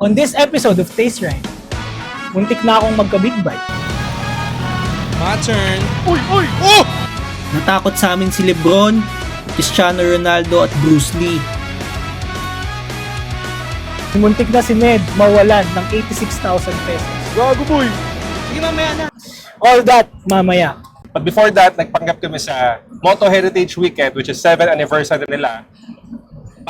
On this episode of Taste Ride, muntik na akong magka-big bite. My turn. Uy, uy! Oh! Natakot sa amin si Lebron, Cristiano Ronaldo at Bruce Lee. Muntik na si Ned mawalan ng 86,000 pesos. Gago boy! Sige mamaya na. All that mamaya. But before that, nagpanggap kami sa Moto Heritage Weekend, which is 7th anniversary nila,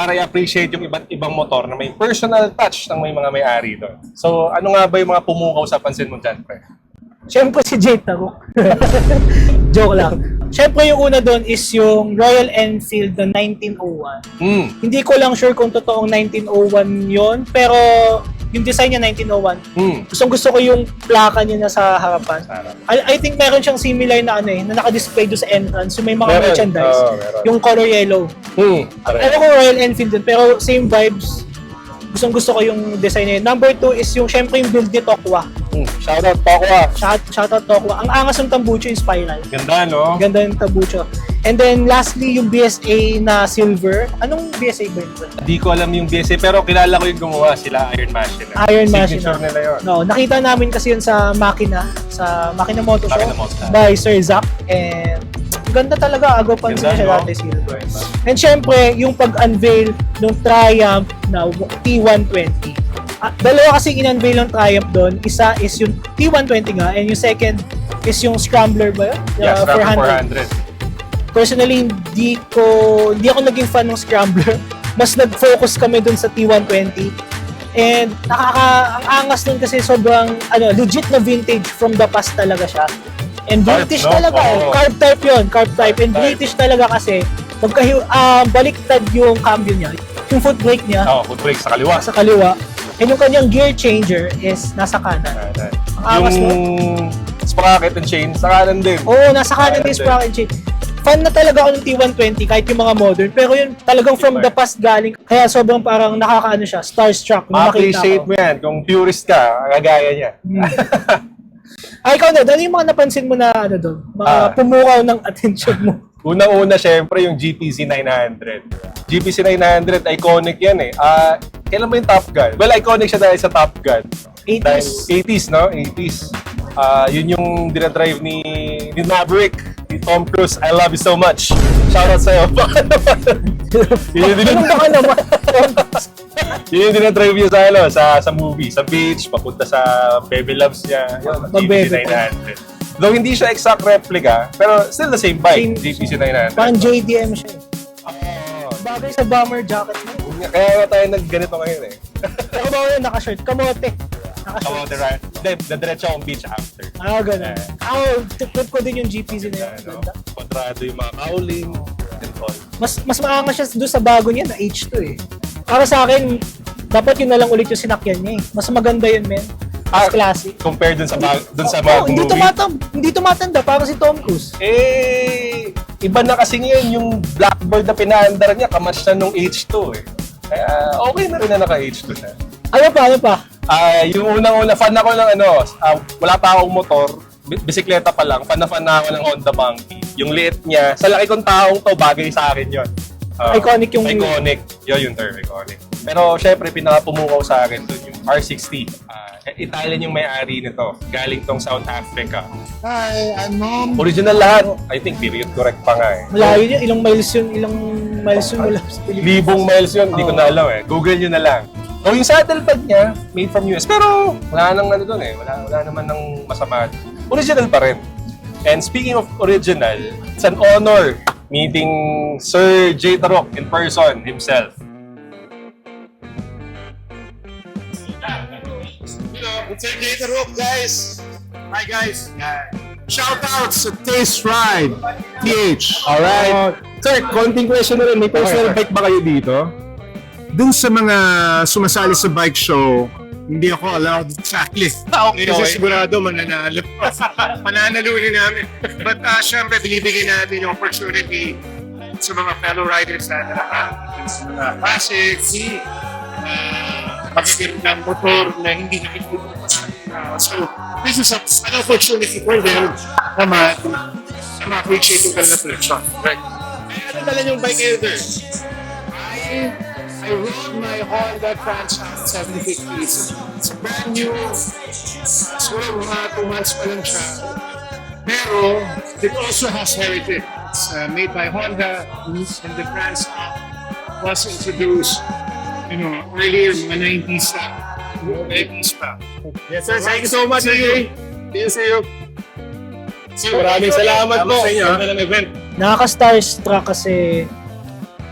para i-appreciate yung iba't ibang motor na may personal touch ng may mga may-ari doon. So, ano nga ba yung mga pumukaw sa pansin mo dyan, pre? Siyempre si Jade Tarok. Joke lang. Siyempre yung una doon is yung Royal Enfield na 1901. Hmm. Hindi ko lang sure kung totoong 1901 yon pero yung design niya 1901. Hmm. Gustong gusto ko yung plaka niya na sa harapan. I, I think meron siyang similar na ano eh, na naka-display doon sa entrance, yung may mga Meron. merchandise. Oo, meron. yung color yellow. Hmm. Alam ko Royal Enfield din, pero same vibes. Gustong gusto ko yung design niya. Number two is yung syempre yung build ni Tokwa. Hmm. Shoutout po ako ah. Shout, shoutout Tokwa. Ang angas ng tambucho yung spiral. Ganda, no? Ganda yung tambucho. And then lastly, yung BSA na silver. Anong BSA ba yun? Hindi ko alam yung BSA, pero kilala ko yung gumawa sila, Iron Machine. Iron Signature Machine. nila yun. No, nakita namin kasi yun sa Makina, sa Makina Moto Show Makina Moto by Sir Zach. And ganda talaga, agaw pansin siya no? dati silver. And syempre, yung pag-unveil ng Triumph na T120. Ah, dalawa kasi in-unveil ng Triumph doon. Isa is yung T120 nga, and yung second is yung Scrambler ba yun? Yeah, The Scrambler 400. Personally, hindi ko, hindi ako naging fan ng Scrambler. Mas nag-focus kami dun sa T120. And nakaka, ang angas nun kasi sobrang, ano, legit na vintage from the past talaga siya. And Carb, British no? talaga, eh. Oo. carb type yun, carb type. And type. British talaga kasi, pagka ah, baliktad yung cambio niya, yung foot brake niya, Oo, foot brake sa kaliwa. sa kaliwa, and yung kanyang gear changer is nasa kanan. Kanan. Ang angas Yung sprocket and chain, sa kanan din. Oo, nasa kanan Kanan yung din. sprocket chain. Fan na talaga ako ng T120 kahit yung mga modern. Pero yun talagang from the past galing. Kaya sobrang parang nakakaano siya, starstruck nung makita Ma-appreciate ko. mo yan. Kung purist ka, kagaya niya. Ay, ikaw na, ano yung mga napansin mo na ano doon? Mga Ah. pumukaw ng attention mo. Unang-una, syempre, yung GPC 900. GPC 900, iconic yan eh. Ah, kailan ba yung Top Gun? Well, iconic siya dahil sa Top Gun. 80s. Dahil 80s, no? 80s. Ah, yun yung dinadrive ni, ni Maverick, ni Tom Cruise. I love you so much. Shoutout sa'yo. Baka naman. yun dinadrive, baka naman? yun yung dinadrive niya sa, ano, sa, sa movie, sa beach, papunta sa baby loves niya. Yun, Mag-baby GPC 900. Though hindi siya exact replica, pero still the same Same- bike, GPC 900. parang JDM siya eh. Oo. Bagay sa bomber jacket mo. Kaya nga tayo nagganito ngayon eh. Ako ba yun, naka-shirt? Kamote. Naka-shirt. The right. Hindi, dadiretso akong beach after. Ah, ganun. Eh. Ako, trip ko din yung GPZ na yun. Ano, Ganda. kontrado yung mga cowling and all. mas mas maangas siya doon sa bago niya na H2 eh. Para sa akin, dapat yun na lang ulit yung sinakyan niya eh. Mas maganda yun, men. Mas Ah, classic. Compared dun sa, bag, dun sa mga hindi movie. tumatam, hindi tumatanda parang si Tom Cruise. Eh, iba na kasi ngayon yung blackboard na pinaandar niya, kamatch na nung H2 eh. Kaya okay na rin na naka-H2 na. Ano pa, ano pa? Ah, yung unang-una, fan ako ng ano, ah, wala pa akong motor, bi- bisikleta pa lang, fan na fan na ako ng Honda Monkey. Yung liit niya, sa laki kong taong to, bagay sa akin yun. Ah, Iconic yung- Iconic. Yun yung term, iconic. Pero syempre, pinaka-pumukaw sa akin dun, yung R60. Ah, Italian yung may-ari nito. Galing tong South Africa. Hi, I'm mom. Original lahat. I think period correct pa nga eh. Malayo yun, ilang miles yun, ilang miles yun mula sa Pilipinas. Libong miles yun, hindi ko na alam eh. Google nyo na lang. O yung saddle pad niya, made from US. Pero wala nang ano doon eh. Wala, wala naman ng masama. Original pa rin. And speaking of original, it's an honor meeting Sir J. Tarok in person himself. A Gator Rope, guys. Hi, guys. Shout outs to Taste Ride, TH. Alright. Sir, konting question na rin. May personal Okay. bike ba kayo dito? Dun sa mga sumasali sa bike show, hindi ako allowed exactly. okay, Kasi okay. sigurado mananalo. Mananalunin namin. But uh, syempre, binibigyan natin yung opportunity sa mga fellow riders natin na sa mga classics, uh, pagkakit ng motor na hindi nakikita. So, this is a, an opportunity for them na ma- na ma-appreciate yung kanilang collection. Right? Ano dala yung bike either? I, I rode my Honda Transat 750. It's, it's a brand new, siguro mga 2 months pa lang siya. Pero it also has heritage. It's uh, made by Honda and the Transat was introduced you know, earlier, mga 90s pa. 90s pa. Yes sir, thank you so much. See you. See you, see you. See you. Maraming salamat po. Sa inyo. Ganda ng event. Nakaka-starstruck kasi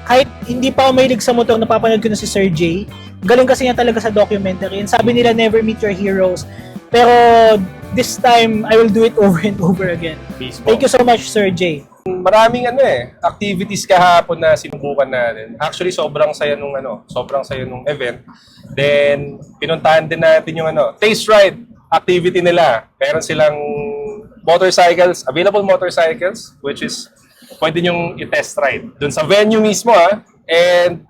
kahit hindi pa ako mahilig sa motor, napapanood ko na si Sir J. Galing kasi niya talaga sa documentary. And sabi nila, never meet your heroes. Pero this time, I will do it over and over again. Peace po. Thank you so much, Sir J. Maraming ano eh, activities kahapon na sinubukan natin. Actually, sobrang saya nung ano, sobrang saya nung event. Then, pinuntahan din natin yung ano, taste ride activity nila. Meron silang motorcycles, available motorcycles, which is pwede nyong i-test ride dun sa venue mismo ah. And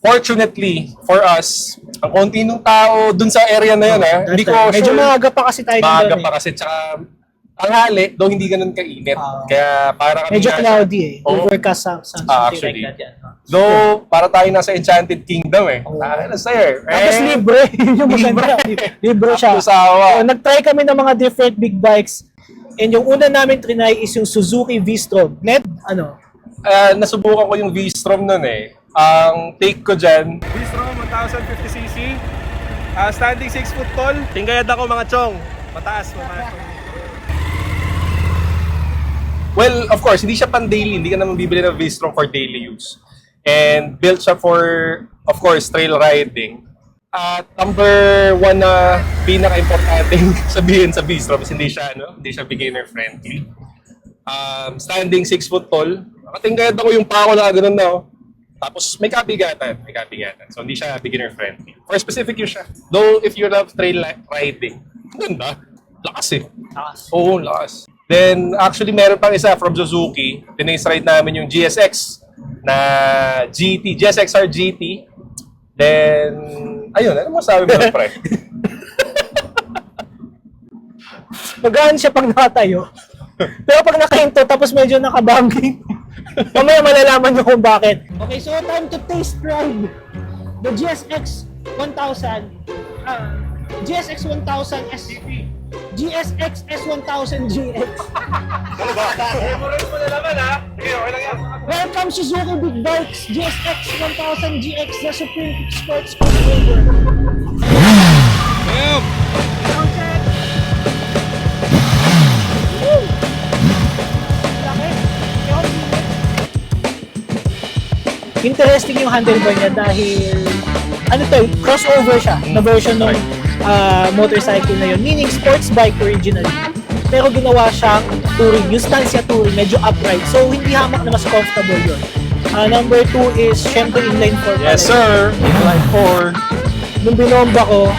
fortunately for us, ang konti nung tao dun sa area na yun ah. Hindi ko Medyo sure. maaga pa kasi tayo Maaga doon pa eh. kasi tsaka tanghali, though hindi ganun kainit. Ah. Kaya para kami Medyo nasa- cloudy eh. Oo. Overcast sa something Ah, actually. like that yan. Though, para tayo nasa Enchanted Kingdom eh. Oo. Ah, sa'yo eh. Tapos Eh, libre. Yun yung maganda. libre siya. Usawa. So, nag-try kami ng mga different big bikes. And yung una namin trinay is yung Suzuki V-Strom. Ned, ano? Ah, nasubukan ko yung V-Strom nun eh. Ang take ko dyan, V-Strom 1050cc. Ah, standing 6 foot tall. Tingkayad ako mga chong. Mataas, mataas. Well, of course, hindi siya pan daily. Hindi ka naman bibili ng V-Strom for daily use. And built siya for, of course, trail riding. At number one na pinaka-importanting sabihin sa V-Strom is hindi siya, ano, hindi siya beginner-friendly. Um, standing 6 foot tall. Nakatinggayad ako yung pako na ganun na. oh. Tapos may kabigatan, may kabigatan. So hindi siya beginner-friendly. For specific use siya. Though if you love trail riding, ganda. Lakas eh. Takas. Oo, lakas. Then, actually, meron pang isa from Suzuki. Tinace ride namin yung GSX na GT, GSXR GT. Then, ayun, ano mo sabi mo, pre? Magaan siya pag nakatayo. Pero pag nakahinto, tapos medyo nakabangking. Mamaya malalaman nyo kung bakit. Okay, so time to taste ride. The GSX 1000. ah, GSX 1000 S... GSX S1000 GX. Memorize mo na naman, ha? Okay, okay lang yan. Welcome Suzuki Big Bikes GSX 1000 GX, the Supreme Sports Crossover. Bilis. Interesting yung handlebar niya dahil ano to, crossover siya na version ng ah, motorcycle na yun. Meaning sports bike originally. Pero ginawa siyang touring. Yung stance niya touring, medyo upright. So, hindi hamak na mas comfortable yun. Ah, number two is, syempre inline 4 Yes, sir. Inline 4. Nung binomba ko,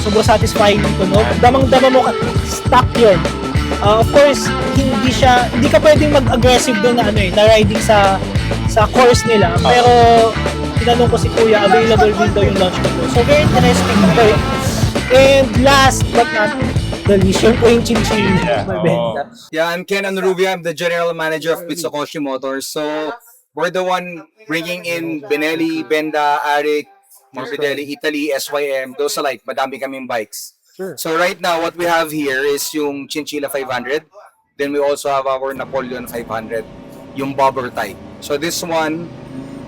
sobrang satisfying yung tunog. Damang-dama mo ka, stuck yun. Ah, of course, hindi siya, hindi ka pwedeng mag-aggressive doon na ano eh, na riding sa sa course nila. Pero, tinanong ko si Kuya, available din daw yung launch control. So, very interesting bike. And last but not the least, yung po yung Yeah, mabenta. Yeah, I'm Ken Anrubia. I'm the general manager of Mitsukoshi Motors. So we're the one bringing in Benelli, Benda, Arik, Morbidelli, Italy, SYM, those alike. Madami kaming bikes. So right now, what we have here is yung Chinchilla 500. Then we also have our Napoleon 500, yung bobber type. So this one,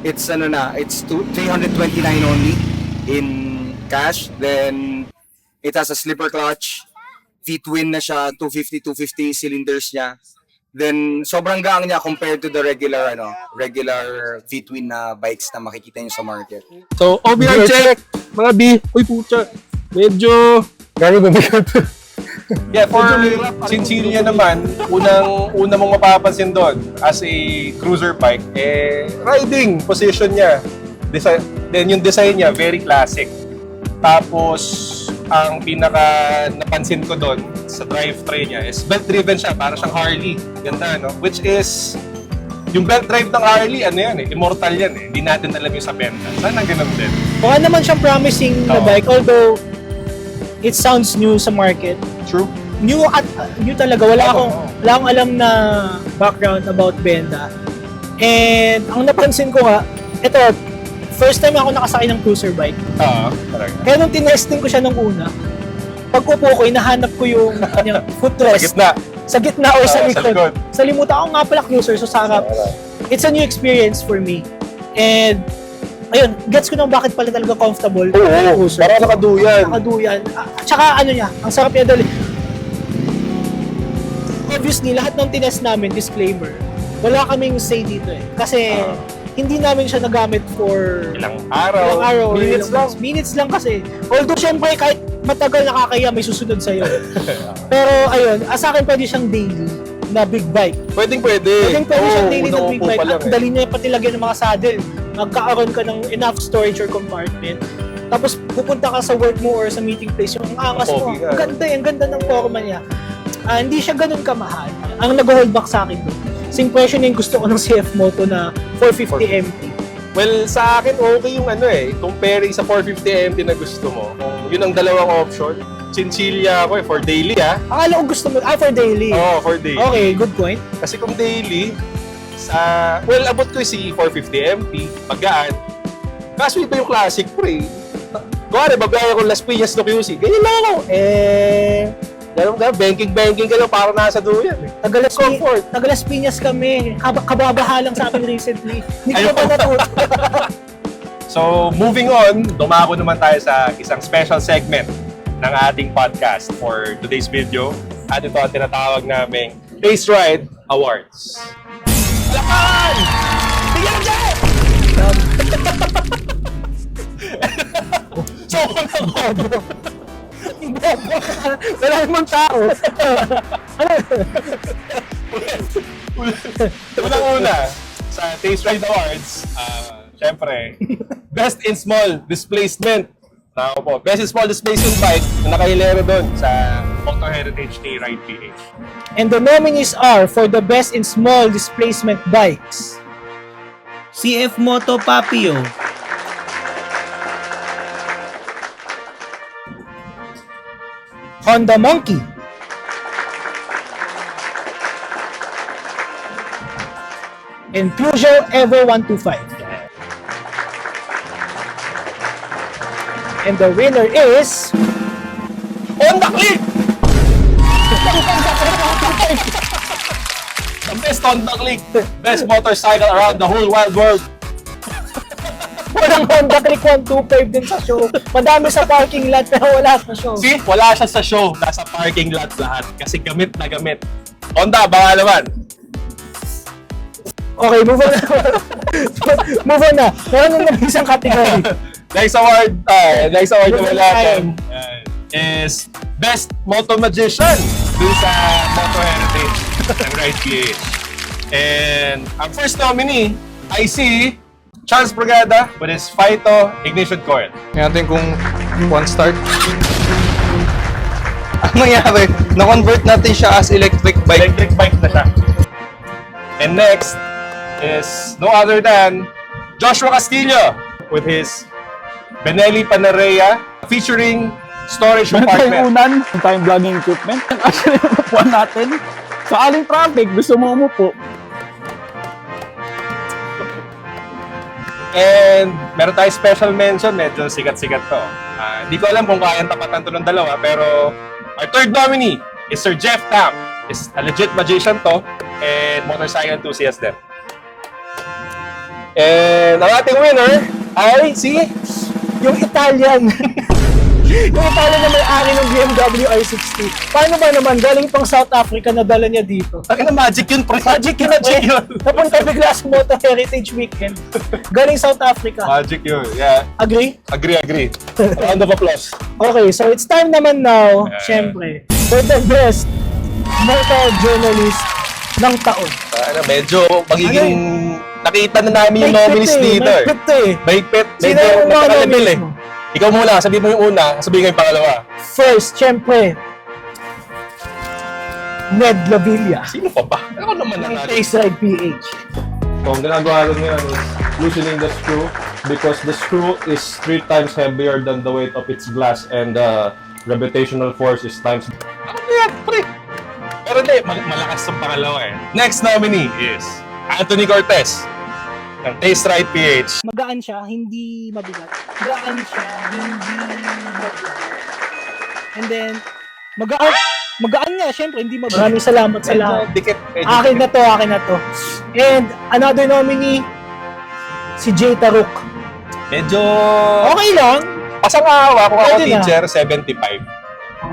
it's ano na, it's two, 329 only in cash. Then it has a slipper clutch. V-twin na siya, 250, 250 cylinders niya. Then, sobrang gaang niya compared to the regular, ano, regular V-twin na bikes na makikita niyo sa market. So, OBR check! Mga B! Uy, pucha! Medyo... Gano'n mabigat. Yeah, for Chinchilla naman, unang una mong mapapansin doon as a cruiser bike, eh, riding position niya. Design, then yung design niya, very classic. Tapos, ang pinaka napansin ko doon sa drivetrain niya is belt-driven siya, para siyang Harley. Ganda, no? Which is, yung belt drive ng Harley, ano yan eh, immortal yan eh. Hindi natin alam yung sa Benta. Sana ganun din. Mukha naman siyang promising na Oo. bike, although it sounds new sa market. True. new at uh, new talaga wala akong wala akong alam na background about Benda. And ang napansin ko nga, ito first time ako nakasakay ng cruiser bike. Oo, talaga. Kaya nung tinesting ko siya nung una, pag upo ko, hinahanap ko yung kanyang footrest Gitna. sa gitna or sa Ah, sa likod. likod. Sa limutan ako nga pala cruiser, so sa harap. It's a new experience for me. And, ayun, gets ko na bakit pala talaga comfortable Oo, ng cruiser. para nakaduyan. Nakaduyan. Ah, At saka ano niya, ang sarap niya dali. Obviously, lahat ng tinest namin, disclaimer, wala kaming say dito eh. Kasi, Ah. hindi namin siya nagamit for Ilang araw, ilang araw minutes ilang lang. months. Minutes lang kasi. Although, syempre, kahit matagal nakakaya, may susunod sa'yo. Pero, ayun, ah, sa akin pwede siyang daily na big bike. Pwedeng pwede. Pwede pwede siyang daily na big bike. At eh. dali niya pati lagyan ng mga saddle. Magkakaroon ka ng enough storage or compartment. Tapos pupunta ka sa work mo or sa meeting place, yung angas mo. Ang ganda, ang ganda ng forma niya. Ah, hindi siya ganun kamahal. Ang nag-hold back sa akin doon. Sing presyo na yung gusto ko ng CF Moto na 450 MT. Well, sa akin, okay yung ano eh. Comparing sa 450 MT na gusto mo. Kung yun ang dalawang option. Chinchilla ako eh, for daily ah. Akala ko gusto mo, ah, for daily. Oo, for daily. Okay, good point. Kasi kung daily, sa, well, abot ko si 450 MP, magaan. Kaso iba yung classic pre. Kuwari, babayan ko Las Piñas no QC. Ganyan lang ako. Eh, ganun ka, banking-banking ka lang para nasa duyan eh. Tagalas, Comfort. Tagalas Piñas kami. Kab- kababaha lang sa amin recently. Hindi ko pa natuto. So, moving on, dumako naman tayo sa isang special segment ng ating podcast for today's video. At ito ang tinatawag naming Taste Ride Awards. Lakan! Bigyan dyan! so, unang Wala namang tao. Unang-una, sa Taste Ride Awards, ah, syempre, Best in Small Displacement. Tao po, Best in Small Displacement Bike na nakahilero doon sa Motor Heritage Day Ride PH. And the nominees are for the best in small displacement bikes. CF Moto Papio, Honda Monkey. And Peugeot Evo 125. And the winner is Honda Click! the best Honda Click, best motorcycle around the whole wide world. walang Honda Click 125 din sa show. Madami sa parking lot pero wala sa show. See, wala siya sa show, nasa parking lot lahat kasi gamit na gamit. Honda, baka naman. Okay, move on na. move on na. Meron na isang category. Next award, uh, next award naman natin uh, is Best Moto Magician dun sa Moto Heritage ng Ride PH. And ang first nominee, I see Charles Brigada with his Phyto Ignition Coil. Tingnan natin kung one start. Ang nangyari, na-convert natin siya as electric bike. Electric bike na siya. And next is no other than Joshua Castillo with his Benelli Panarea featuring storage Meron tayong compartment. unan, meron tayong vlogging equipment. Actually, yung upuan natin, sa aling traffic, gusto mo umupo. And meron tayong special mention, medyo sikat-sikat to. Hindi ko alam kung kayang tapatan to ng dalawa, pero our third nominee is Sir Jeff Tam. Is a legit magician to and motorcycle enthusiast din. And ang ating winner ay si yung Italian. yung Italian na may-ari ng BMW i60. Paano ba naman? Galing pang South Africa na dala niya dito. Ang na magic yun, pre. Magic yun, magic yun. Napunta bigla sa Moto Heritage Weekend. Galing South Africa. Magic yun, yeah. Agree? Agree, agree. Round of applause. Okay, so it's time naman now, Yeah. syempre, for the best motor journalist ng taon. Ano, medyo magiging nakita na namin yung nominees eh, dito eh. mahigpit eh. Mahigpit. Sino Medyo nominees eh. Mo? Ikaw muna, sabihin mo yung una, sabihin ko yung pangalawa. First, syempre, Ned Lavilla Sino pa ba? Ako naman ng nanalo. Face Ride PH. So, ang ginagawa ko ngayon is loosening the screw because the screw is three times heavier than the weight of its glass and the gravitational force is times Ano na yan, pre? Pero hindi, mal- malakas ang pangalawa eh. Next nominee is Anthony Cortez ng Taste Right PH. Magaan siya, hindi mabigat. Magaan siya, hindi mabigat. And then, magaan, magaan nga, syempre, hindi mabigat. Maraming salamat sa lahat. Dikit. Medyo Akin na to, akin na to. And another nominee, si Jay Taruk. Medyo... Okay lang, Pasang-awa kung ako Pwede na. teacher, 75.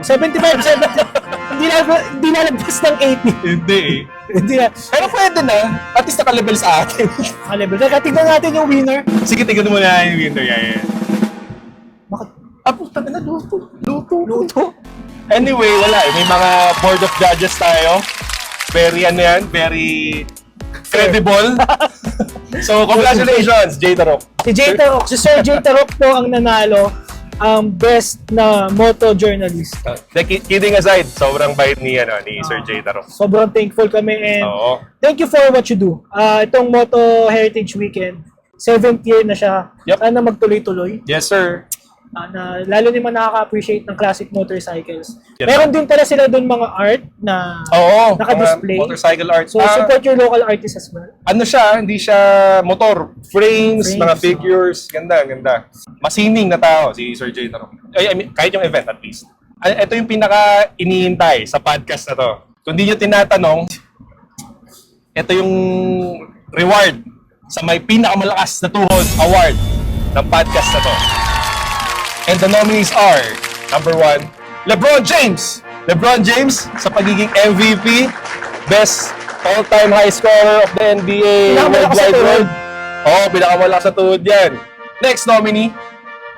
75, 70. hindi na, hindi na lagpas ng 80. Hindi eh. Hindi na, Pero pwede na. At least naka-level sa akin. ka-level. Teka, tignan natin yung winner. Sige, tignan mo na yung window. Yeah, yeah. Bakit? Ah, puta na, luto. Luto. Luto. Anyway, wala eh. May mga board of judges tayo. Very ano yan, very credible. so, congratulations, Jay Tarok. Si Jay Tarok, si Sir Jay Tarok po ang nanalo ang best na moto journalist. Uh, ki- kidding aside, sobrang bait ni, ano, ni Sir Jay Tarok. Sobrang thankful kami and Oo. thank you for what you do. Ah, itong Moto Heritage Weekend, seventh year na siya. Yep. Sana magtuloy-tuloy. Yes, sir. Ah, na, lalo naman nakaka-appreciate ng classic motorcycles. Yes. Meron din pala sila doon mga art na Oo. Naka-display. mga motorcycle art. so Ah, support your local artists as well. ano siya, hindi siya motor. Frames, Frames, mga oh. figures. Ganda, ganda. Masining na tao si Sir Jay Tarok. Ay, I mean, kahit yung event at least. Ay, Ito yung pinaka iniintay sa podcast na to. Kung di nyo tinatanong, ito yung reward sa may pinakamalakas na tuhod award ng podcast na to. And the nominees are, number one, LeBron James. LeBron James sa pagiging MVP, best all-time high scorer of the NBA worldwide tuhod. world. Oo, oh, pinakamalakas sa tuhod yan. Next nominee,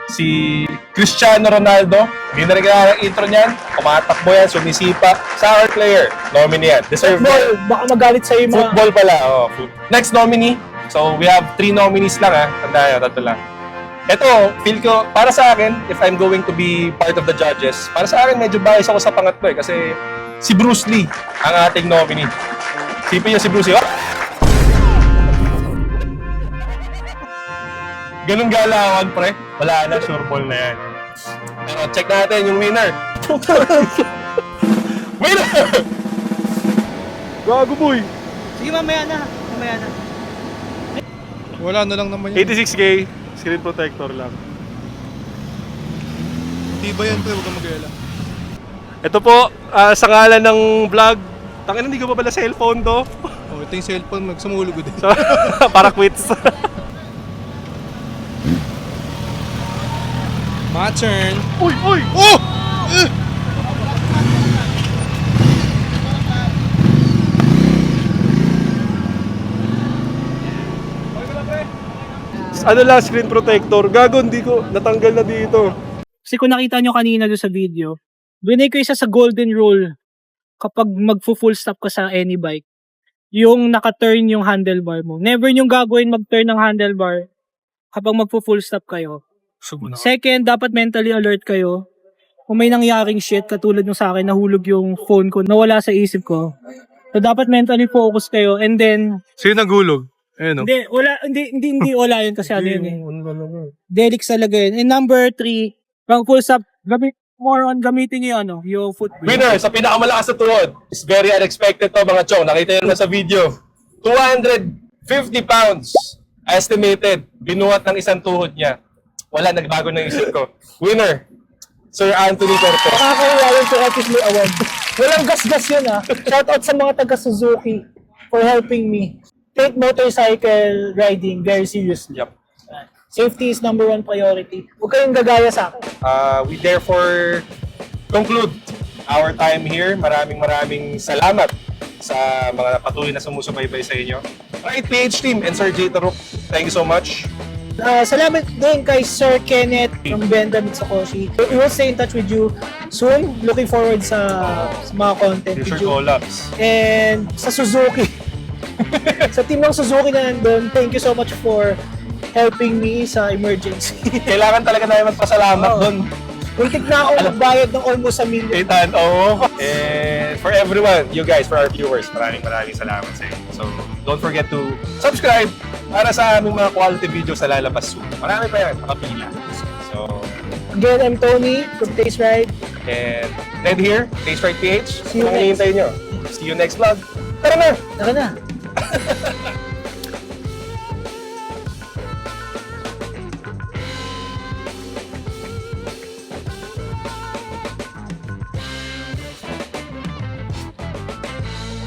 si Cristiano Ronaldo. Hindi na rin kailangan ng intro niyan. Kumatakbo yan, sumisipa. Soccer player, nominee yan. Deserve Football, yan. baka magalit sa'yo mga... Football pala. Oh, foot- Next nominee. So, we have three nominees lang ha. Tanda nyo, tatlo lang. Ito, feel ko, para sa akin, if I'm going to be part of the judges, para sa akin, medyo bias ako sa pangatlo eh. Kasi si Bruce Lee ang ating nominee. Sipin niyo si Bruce Lee. Oh! Ganun galawan, pre. Wala na, sure ball na yan. Pero check natin yung winner. winner! Gago boy! Sige, mamaya na. Mamaya na. Wala na lang naman yun. 86K, screen protector lang. Di ba yan pre? Huwag kang mag-alala. Ito po, ah, sa ngalan ng vlog, tangin hindi ko pa pala cellphone to. Oh, ito yung cellphone, nagsumulog ko din. So, para quits. My turn. uy, uy! Oh! Ano lang, screen protector. Gago, hindi ko, natanggal na dito. Kasi kung nakita nyo kanina doon sa video, binay ko isa sa golden rule kapag magfo-full stop ka sa any bike. Yung naka-turn yung handlebar mo. Never yung gagawin mag-turn ng handlebar kapag magfo-full stop kayo. Second, dapat mentally alert kayo. Kung may nangyaring shit, katulad nung sa akin, nahulog yung phone ko, nawala sa isip ko. So, dapat mentally focus kayo. And then, Sino naghulog? Ayun hindi, wala, hindi, hindi, hindi wala yun kasi ano yun eh. Delix talaga yun. And number three, pang full stop, gamit, more on gamitin yung ano, yung foot. Winner sa pinakamalakas na tuhod. It's very unexpected to mga chong. Nakita nyo na sa video. 250 pounds estimated. Binuhat ng isang tuhod niya. Wala, nagbago ng isip ko. Winner, Sir Anthony Cortez. Nakakahiya yun sa May Award. Walang gas-gas yun ah. Shoutout sa mga taga Suzuki for helping me. Take motorcycle riding very seriously. Yep. Safety is number one priority. Huwag kayong gagaya sa akin. Uh, we therefore conclude our time here. Maraming maraming salamat sa mga patuloy na sumusubaybay sa inyo. Right PH team and Sir J. Taruk, thank you so much. Uh, salamat din kay Sir Kenneth from Benda Mitsukoshi. We will stay in touch with you soon. Looking forward sa, sa mga content Future with you. collabs. And sa Suzuki. sa team ng Suzuki na nandun, thank you so much for helping me sa emergency. Kailangan talaga namin magpasalamat Oo. doon. Muntik na ako magbayad ng almost a million. Ethan, oo. And for everyone, you guys, for our viewers, maraming maraming salamat sa inyo. So, don't forget to subscribe para sa aming mga quality videos na lalabas soon. Marami pa yan, nakapila. So, Again, I'm Tony from Taste Ride. and Ted here, Taste Right PH. See you Anong next. nyo? See you next vlog. Tara na! Tara na. Ha ha ha!